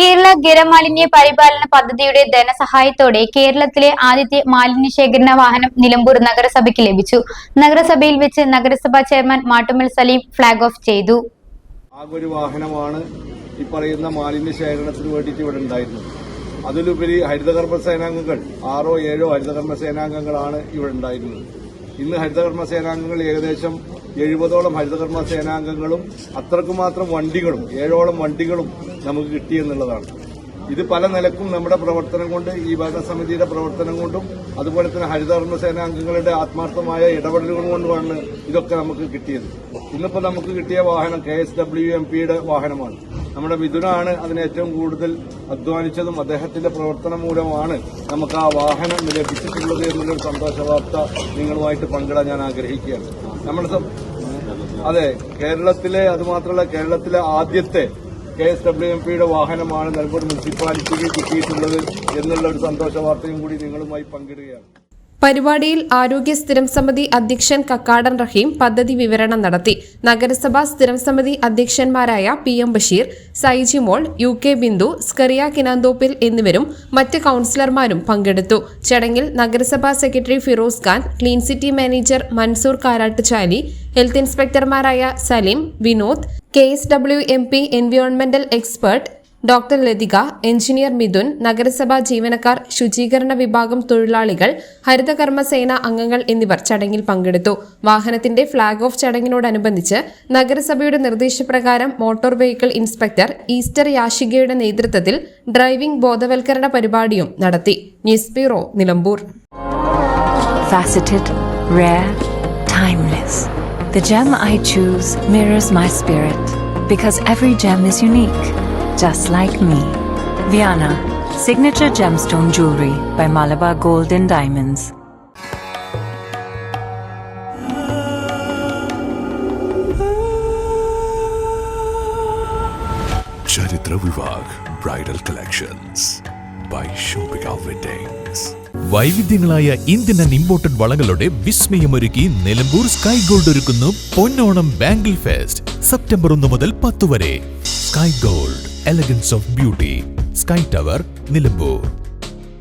Kerala ഗരമാലിന്യ പരിപാലന പദ്ധതിയുടെ ധനസഹായത്തോടെ കേരളത്തിലെ ആദ്യത്തെ മാലിന്യ ശേഖരണ വാഹനം നിലമ്പൂർ നഗരസഭയ്ക്ക് ലഭിച്ചു. നഗരസഭയിൽ വെച്ച് നഗരസഭാ chairman Mattummal Saleem flag off ചെയ്തു. ആകെ ഒരു വാഹനമാണ് ഈ പറയുന്ന മാലിന്യ ശേഖരണത്തിന് വേണ്ടിയിട്ട് ഇവിടെ ഉണ്ടായിരുന്നത്. അതിലുപരി ഹരിതകർമ്മ സേനാംഗങ്ങൾ ആറോ ഏഴോ ഹരിതകർമ്മ സേനാംഗങ്ങളാണ് ഇവിടെ ഉണ്ടായിരുന്നത്. ഇന്ന് ഹരിതകർമ്മ സേനാംഗങ്ങൾ ഏകദേശം എഴുപതോളം ഹരിതകർമ്മ സേനാംഗങ്ങളും അത്രക്കുമാത്രം വണ്ടികളും ഏഴോളം വണ്ടികളും നമുക്ക് കിട്ടിയെന്നുള്ളതാണ്. ഇത് പല നിലക്കും നമ്മുടെ പ്രവർത്തനം കൊണ്ട് ഈ ഭരണസമിതിയുടെ പ്രവർത്തനം കൊണ്ടും അതുപോലെ തന്നെ ഹരിതകർമ്മ സേനാംഗങ്ങളുടെ ആത്മാർത്ഥമായ ഇടപെടലുകൾ കൊണ്ടുമാണ് ഇതൊക്കെ നമുക്ക് കിട്ടിയത്. ഇന്നിപ്പോൾ നമുക്ക് കിട്ടിയ വാഹനം കെ എസ് ഡബ്ല്യു എം പിയുടെ വാഹനമാണ്. നമ്മുടെ മിഥുനാണ് അതിന് ഏറ്റവും കൂടുതൽ അധ്വാനിച്ചതും അദ്ദേഹത്തിന്റെ പ്രവർത്തനം മൂലമാണ് നമുക്ക് ആ വാഹനം ലഭിച്ചിട്ടുള്ളത് എന്നുള്ളൊരു സന്തോഷവാർത്ത നിങ്ങളുമായിട്ട് പങ്കിടാൻ ഞാൻ ആഗ്രഹിക്കുകയാണ്. നമ്മുടെ അതെ കേരളത്തിലെ അതുമാത്രമല്ല കേരളത്തിലെ ആദ്യത്തെ കെ എസ് ഡബ്ല്യു എം പിയുടെ വാഹനമാണ് നിലമ്പൂർ മുനിസിപ്പാലിറ്റിക്ക് കിട്ടിയിട്ടുള്ളത് എന്നുള്ള ഒരു സന്തോഷ വാർത്തയും കൂടി നിങ്ങളുമായി പങ്കിടുകയാണ്. പരിപാടിയിൽ ആരോഗ്യ സ്ഥിരം സമിതി അധ്യക്ഷൻ കക്കാടൻ റഹീം പദ്ധതി വിവരണം നടത്തി. നഗരസഭാ സ്ഥിരം സമിതി അധ്യക്ഷന്മാരായ P M Basheer Saiji Mol U K Bindu Scaria Kinanthoppil എന്നിവരും മറ്റ് കൌൺസിലർമാരും പങ്കെടുത്തു. ചടങ്ങിൽ നഗരസഭാ secretary Firoz Khan clean city manager Mansoor Karattuchali health ഇൻസ്പെക്ടർമാരായ Saleem Vinod K S W M P എൻവയോൺമെന്റൽ expert doctor Lathika engineer Mithun നഗരസഭാ ജീവനക്കാർ ശുചീകരണ വിഭാഗം തൊഴിലാളികൾ ഹരിതകർമ്മസേന അംഗങ്ങൾ എന്നിവർ ചടങ്ങിൽ പങ്കെടുത്തു. വാഹനത്തിന്റെ ഫ്ളാഗ് ഓഫ് ചടങ്ങിനോടനുബന്ധിച്ച് നഗരസഭയുടെ നിർദ്ദേശപ്രകാരം മോട്ടോർ വെഹിക്കിൾ ഇൻസ്പെക്ടർ ഈസ്റ്റർ യാഷികയുടെ നേതൃത്വത്തിൽ ഡ്രൈവിംഗ് ബോധവൽക്കരണ പരിപാടിയും നടത്തി. News bureau Nilambur. Rare, timeless. The gem I choose mirrors my spirit because every gem is unique, just like me. Viana, signature gemstone jewelry by Malabar Gold and Diamonds. ചരിത്ര Vivah bridal collections by Shopika weddings വൈവിധ്യങ്ങളായ Indian and imported വളകളുടെ വിസ്മയമൊരുക്കി Nilambur sky gold ഒരുക്കുന്നു Ponnonam bangle fest September ഒന്ന് മുതൽ പത്ത് വരെ sky gold elegance of beauty sky tower Nilambur